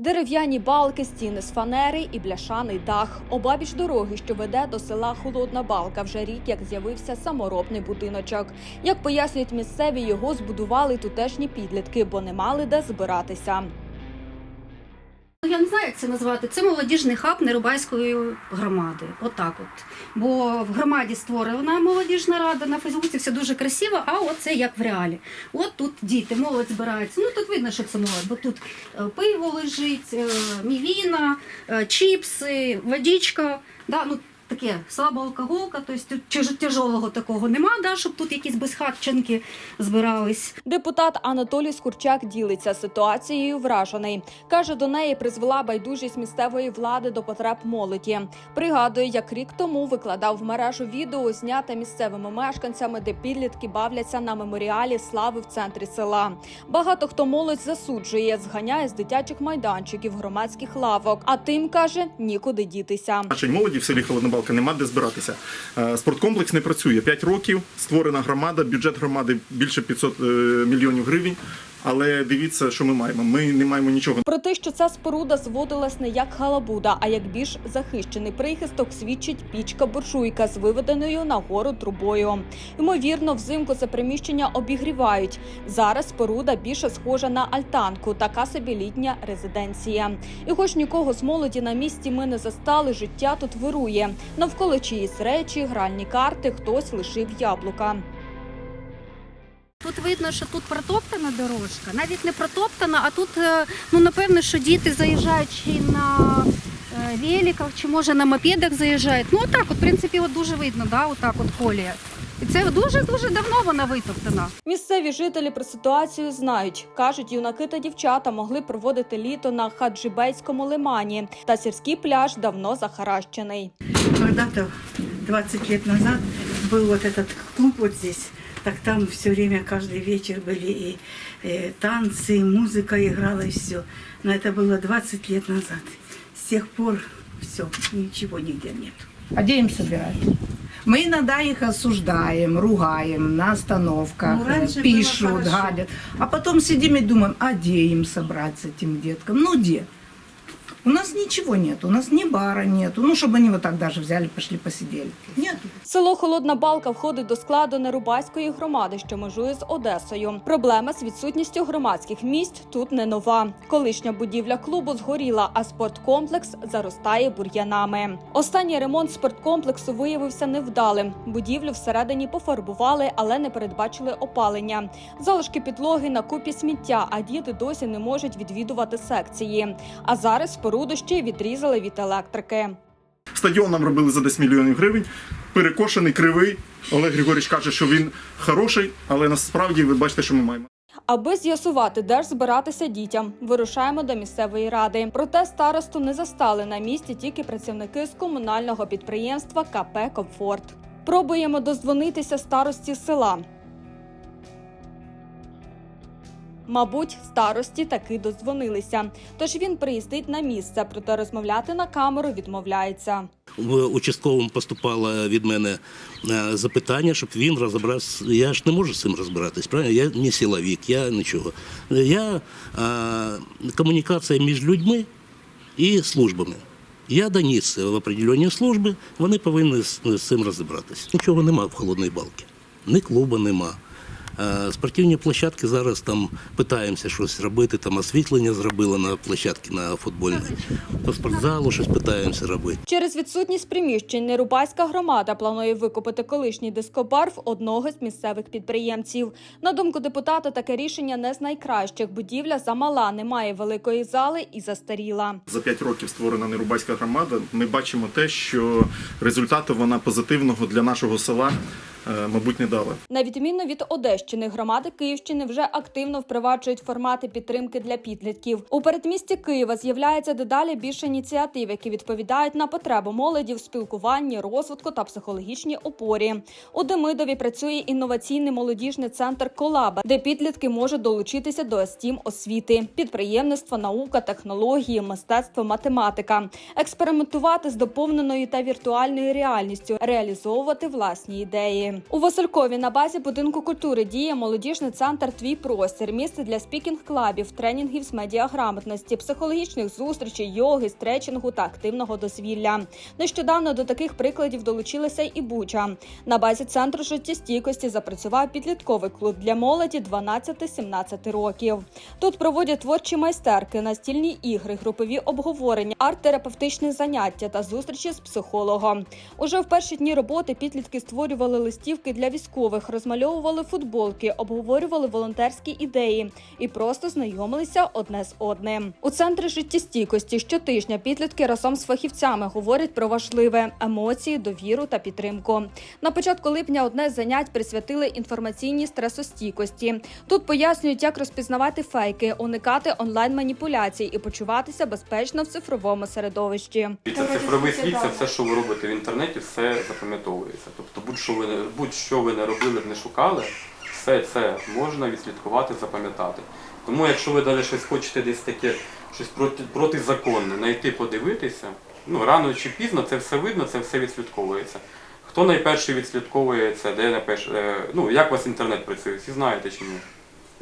Дерев'яні балки, стіни з фанери і бляшаний дах. Обабіч дороги, що веде до села Холодна Балка, вже рік як з'явився саморобний будиночок. Як пояснюють місцеві, його збудували тутешні підлітки, бо не мали де збиратися. Ну, Я не знаю, як це назвати. Це молодіжний хаб Нерубайської громади. Отак от. Бо в громаді створена молодіжна рада на Фейсбуці, все дуже красиво, а от це як в реалі. От тут діти, молодь збирається. Ну тут видно, що це молодь, бо тут е, пиво лежить, е, мівіна, е, чіпси, водичка. Да, ну, таке слаба алкоголка, тобто тяжелого такого нема, да, щоб тут якісь безхатченки збирались. Депутат Анатолій Скурчак ділиться ситуацією вражений. Каже, до неї призвела байдужість місцевої влади до потреб молоді. Пригадує, як рік тому викладав в мережу відео, зняте місцевими мешканцями, де підлітки бавляться на меморіалі слави в центрі села. Багато хто молодь засуджує, зганяє з дитячих майданчиків, громадських лавок. А тим каже, нікуди дітися. Молоді в селі Холоднобалка нема де збиратися. Е, Спорткомплекс не працює. 5 років створена громада, бюджет громади більше 500 е, мільйонів гривень. Але дивіться, що ми маємо. Ми не маємо нічого. Про те, що ця споруда зводилась не як галабуда, а як більш захищений прихисток, свідчить пічка буржуйка з виведеною нагору трубою. Ймовірно, взимку це приміщення обігрівають. Зараз споруда більше схожа на альтанку, така собі літня резиденція. І хоч нікого з молоді на місці ми не застали, життя тут вирує. Навколо чиїсь речі, гральні карти, хтось лишив яблука. Тут видно, що тут протоптана дорожка, навіть не протоптана, а тут, е, ну напевно, що діти заїжджають чи на е, великах, чи може на мопедах заїжджають. Ну отак, от, в принципі, от дуже видно, да, отак от колія. І це дуже-дуже давно вона витоптана. Місцеві жителі про ситуацію знають. кажуть, юнаки та дівчата могли проводити літо на Хаджибейському лимані, та сільський пляж давно захаращений. Когда-то, 20 лет назад, был вот этот клуб вот здесь. Так там все время, каждый вечер были и, э, танцы, и музыка играла, и все. Но это было 20 лет назад. С тех пор все, ничего нигде нет. А где им собирать? Мы иногда их осуждаем, ругаем на остановках, Ну, пишут, гадят. А потом сидим и думаем, а где им собрать с этим деткам? Ну где? У нас ничего нет, у нас ни бара нету. Ну, чтобы они вот так даже взяли, пошли посидели. Нет. Село Холодна Балка входить до складу Нерубайської громади, що межує з Одесою. Проблема з відсутністю громадських місць тут не нова. Колишня будівля клубу згоріла, а спорткомплекс заростає бур'янами. Останній ремонт спорткомплексу виявився невдалим. Будівлю всередині пофарбували, але не передбачили опалення. Залишки підлоги на купі сміття, а діти досі не можуть відвідувати секції. А зараз споруду ще й відрізали від електрики. Стадіон нам робили за 10 мільйонів гривень. Перекошений, кривий. Олег Григорійович каже, що він хороший, але насправді ви бачите, що ми маємо. Аби з'ясувати, де ж збиратися дітям, вирушаємо до місцевої ради. Проте старосту не застали на місці тільки працівники з комунального підприємства КП Комфорт. Пробуємо дозвонитися старості села. Мабуть, старості таки дозвонилися. Тож він приїздить на місце, проте розмовляти на камеру відмовляється. в участковому поступало від мене е, запитання, щоб він розібрався. Я ж не можу з цим розбиратись, правильно? Я не силовик, я нічого. Я е, комунікація між людьми і службами. Я доніс в определені служби, вони повинні з, цим розібратися. Нічого нема в холодній балці. Ні клубу нема. Спортивні площадки зараз там питаємося щось робити, там освітлення зробили на площадці на футбольній. По спортзалу щось питаємося робити. Через відсутність приміщень Нерубайська громада планує викупити колишній дискобар в одного з місцевих підприємців. На думку депутата, таке рішення не з найкращих. Будівля замала, немає великої зали і застаріла. За 5 років створена Нерубайська громада. Ми бачимо те, що результату вона позитивного для нашого села, мабуть, не дала. На відміну від Одещини, громади Київщини вже активно впроваджують формати підтримки для підлітків. У передмісті Києва з'являється дедалі більше ініціатив, які відповідають на потребу молоді в спілкуванні, розвитку та психологічній опорі. У Демидові працює інноваційний молодіжний центр Колаба, де підлітки можуть долучитися до естім освіти, підприємництва, наука, технології, мистецтво, математика, експериментувати з доповненою та віртуальною реальністю, реалізовувати власні ідеї. У Василькові на базі будинку культури діє молодіжний центр Твій простір, місце для спікінг-клабів, тренінгів з медіаграмотності, психологічних зустрічей, йоги, стретчингу та активного дозвілля. Нещодавно до таких прикладів долучилася і Буча. На базі центру життєстійкості запрацював підлітковий клуб для молоді 12-17 років. Тут проводять творчі майстерки, настільні ігри, групові обговорення, арт-терапевтичні заняття та зустрічі з психологом. Уже в перші дні роботи підлітки створювали листівки для військових, розмальовували футболки, обговорювали волонтерські ідеї і просто знайомилися одне з одним. У центрі життєстійкості щотижня підлітки разом з фахівцями говорять про важливе емоції, довіру та підтримку. На початку липня одне з занять присвятили інформаційній стресостійкості. Тут пояснюють, як розпізнавати фейки, уникати онлайн маніпуляцій і почуватися безпечно в цифровому середовищі. Це цифровий світ, це все, що ви робите в інтернеті, все запам'ятовується. Тобто будь-що ви будь-що ви не робили, не шукали, все це можна відслідкувати, запам'ятати. Тому якщо ви далі щось хочете десь таке, щось проти, протизаконне, знайти, подивитися, ну рано чи пізно це все видно, це все відслідковується. Хто найперший відслідковує це, де найперше, е, ну як у вас інтернет працює, всі знаєте чи ні?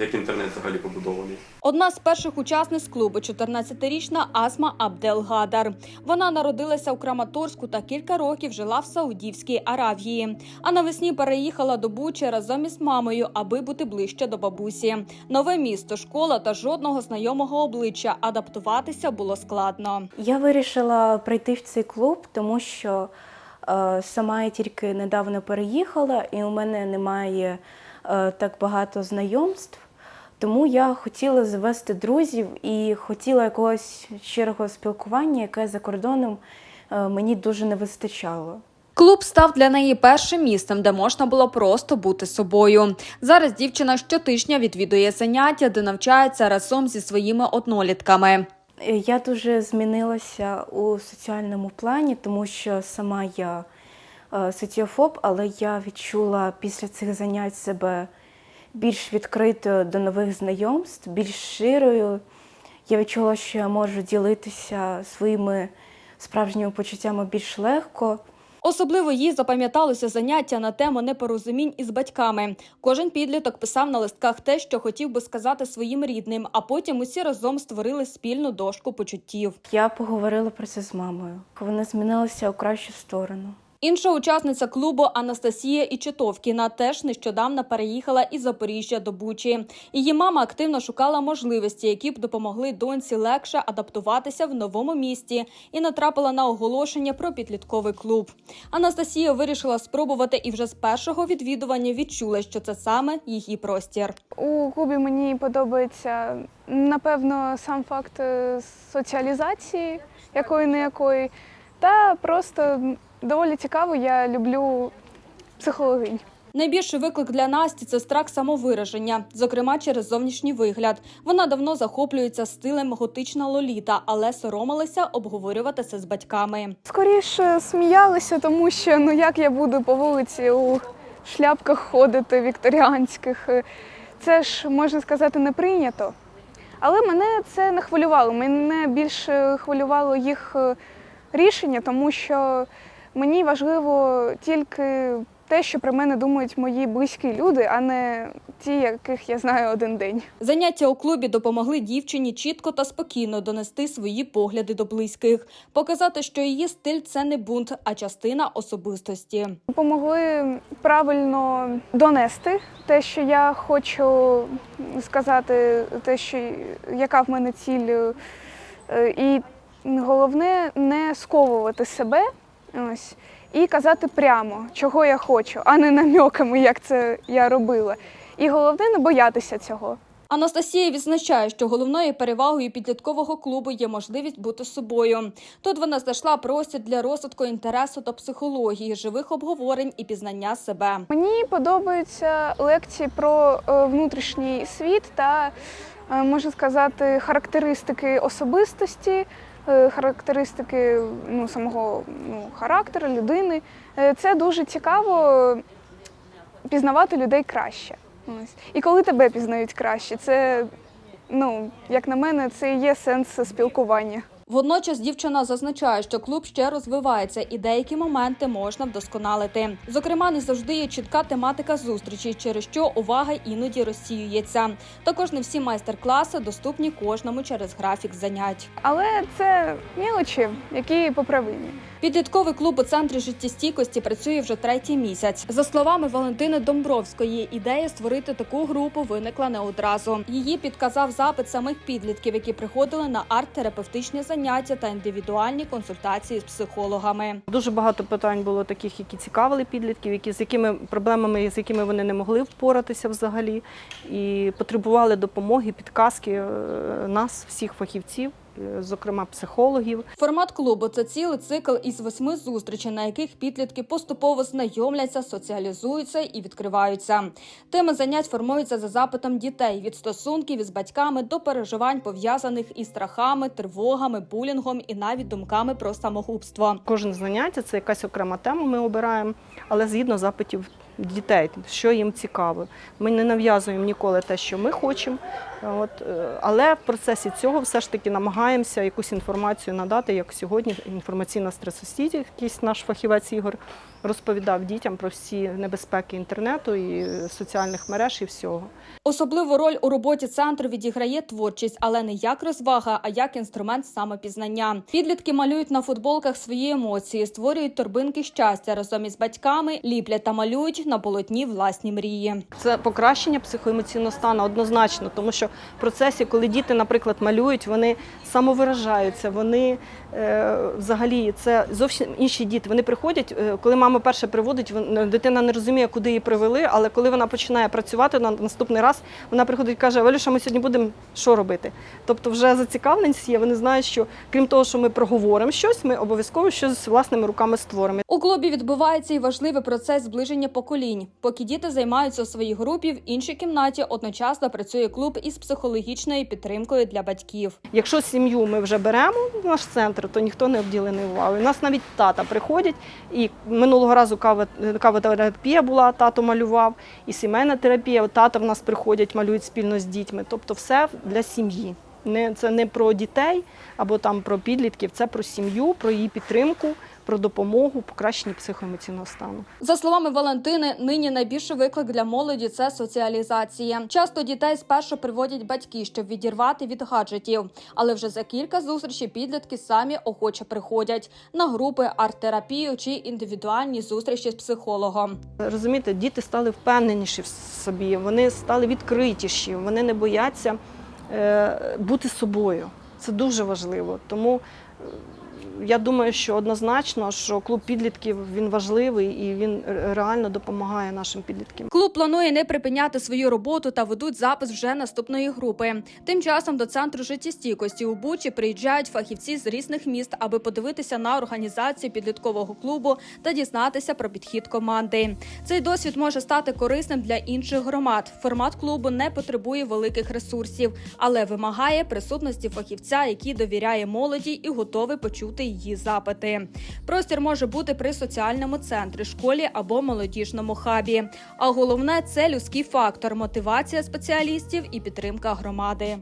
Як інтернет взагалі побудований. Одна з перших учасниць клубу 14-річна Асма Абделгадар. Вона народилася у Краматорську та кілька років жила в Саудівській Аравії. А навесні переїхала до Бучі разом із мамою, аби бути ближче до бабусі. Нове місто, школа та жодного знайомого обличчя. Адаптуватися було складно. Я вирішила прийти в цей клуб, тому що е, сама я тільки недавно переїхала, і у мене немає е, так багато знайомств. Тому я хотіла завести друзів і хотіла якогось щирого спілкування, яке за кордоном е, мені дуже не вистачало. Клуб став для неї першим місцем, де можна було просто бути собою. Зараз дівчина щотижня відвідує заняття, де навчається разом зі своїми однолітками. Е, Я дуже змінилася у соціальному плані, тому що сама я е, соціофоб, але я відчула після цих занять себе більш відкритою до нових знайомств, більш широю. Я відчула, що я можу ділитися своїми справжніми почуттями більш легко. Особливо їй запам'яталося заняття на тему непорозумінь із батьками. Кожен підліток писав на листках те, що хотів би сказати своїм рідним, а потім усі разом створили спільну дошку почуттів. Я поговорила про це з мамою. Вона змінилася у кращу сторону. Інша учасниця клубу Анастасія Ічетовкіна теж нещодавно переїхала із Запоріжжя до Бучі. Її мама активно шукала можливості, які б допомогли доньці легше адаптуватися в новому місті, і натрапила на оголошення про підлітковий клуб. Анастасія вирішила спробувати і вже з першого відвідування відчула, що це саме її простір. У клубі мені подобається напевно сам факт е, соціалізації, якої не якої, та просто доволі цікаво, я люблю психологинь. Найбільший виклик для Насті це страх самовираження, зокрема через зовнішній вигляд. Вона давно захоплюється стилем готична лоліта, але соромилася обговорювати це з батьками. Скоріше сміялися, тому що ну як я буду по вулиці у шляпках ходити вікторіанських. Це ж можна сказати не прийнято. Але мене це не хвилювало. Мене більше хвилювало їх е, рішення, тому що мені важливо тільки те, що про мене думають мої близькі люди, а не ті, яких я знаю один день. Заняття у клубі допомогли дівчині чітко та спокійно донести свої погляди до близьких, показати, що її стиль це не бунт, а частина особистості. Допомогли правильно донести те, що я хочу сказати, те, що яка в мене ціль, е, і головне не сковувати себе. Ось. І казати прямо, чого я хочу, а не намьоками, як це я робила. І головне не боятися цього. Анастасія відзначає, що головною перевагою підліткового клубу є можливість бути собою. Тут вона знайшла простір для розвитку інтересу та психології, живих обговорень і пізнання себе. Мені подобаються лекції про е, внутрішній світ та, е, можна сказати, характеристики особистості, характеристики ну, самого ну, характеру людини. Е, Це дуже цікаво пізнавати людей краще. Ось. І коли тебе пізнають краще, це, ну, як на мене, це і є сенс спілкування. Водночас дівчина зазначає, що клуб ще розвивається і деякі моменти можна вдосконалити. Зокрема, не завжди є чітка тематика зустрічі, через що увага іноді розсіюється. Також не всі майстер-класи доступні кожному через графік занять. Але це мілочі, які поправимі. Підлітковий клуб у центрі життєстійкості працює вже третій місяць. За словами Валентини Домбровської, ідея створити таку групу виникла не одразу. Її підказав запит самих підлітків, які приходили на арт-терапевтичні заняття та індивідуальні консультації з психологами. Дуже багато питань було таких, які цікавили підлітків, які з якими проблемами, з якими вони не могли впоратися взагалі, і потребували допомоги, підказки е, нас, всіх фахівців, зокрема психологів. Формат клубу це цілий цикл із восьми зустрічей, на яких підлітки поступово знайомляться, соціалізуються і відкриваються. Теми занять формуються за запитом дітей від стосунків із батьками до переживань, пов'язаних із страхами, тривогами, булінгом і навіть думками про самогубство. Кожне заняття це якась окрема тема. Ми обираємо, але згідно запитів дітей, що їм цікаво. Ми не нав'язуємо ніколи те, що ми хочемо. От, е, але в процесі цього все ж таки намагаємося якусь інформацію надати, як сьогодні інформаційна стресостійкість наш фахівець Ігор розповідав дітям про всі небезпеки інтернету і соціальних мереж і всього. Особливу роль у роботі центру відіграє творчість, але не як розвага, а як інструмент самопізнання. Підлітки малюють на футболках свої емоції, створюють торбинки щастя разом із батьками, ліплять та малюють на полотні власні мрії. Це покращення психоемоційного стану однозначно, тому що в процесі, коли діти, наприклад, малюють, вони самовиражаються, вони е, взагалі це зовсім інші діти. Вони приходять, е, коли мама перше приводить, вон- дитина не розуміє, куди її привели, але коли вона починає працювати на наступний раз, вона приходить і каже: Валюша, ми сьогодні будемо що робити? Тобто, вже зацікавленість є. Вони знають, що крім того, що ми проговоримо щось, ми обов'язково щось власними руками створимо. У клубі відбувається і важливий процес зближення поколінь. Поки діти займаються у своїй групі, в іншій кімнаті одночасно працює клуб із психологічною підтримкою для батьків. Якщо сім'ю ми вже беремо в наш центр, то ніхто не обділений увагою. У нас навіть тата приходять, і минулого разу кава, кавотерапія була, тато малював, і сімейна терапія. Тата в нас приходять, малюють спільно з дітьми. Тобто все для сім'ї. Не, це не про дітей або там про підлітків, це про сім'ю, про її підтримку, про допомогу, покращення психоемоційного стану. За словами Валентини, нині найбільший виклик для молоді це соціалізація. Часто дітей спершу приводять батьки, щоб відірвати від гаджетів. Але вже за кілька зустрічей підлітки самі охоче приходять на групи, арт-терапію чи індивідуальні зустрічі з психологом. Розумієте, діти стали впевненіші в собі, вони стали відкритіші, вони не бояться бути собою. Це дуже важливо. Тому е, я думаю, що однозначно, що клуб підлітків він важливий і він реально допомагає нашим підліткам. Клуб планує не припиняти свою роботу та ведуть запис вже наступної групи. Тим часом до центру життєстійкості у Бучі приїжджають фахівці з різних міст, аби подивитися на організацію підліткового клубу та дізнатися про підхід команди. Цей досвід може стати корисним для інших громад. Формат клубу не потребує великих ресурсів, але вимагає присутності фахівця, який довіряє молоді і готовий почути її запити. Простір може бути при соціальному центрі, школі або молодіжному хабі. А головне це людський фактор, мотивація спеціалістів і підтримка громади.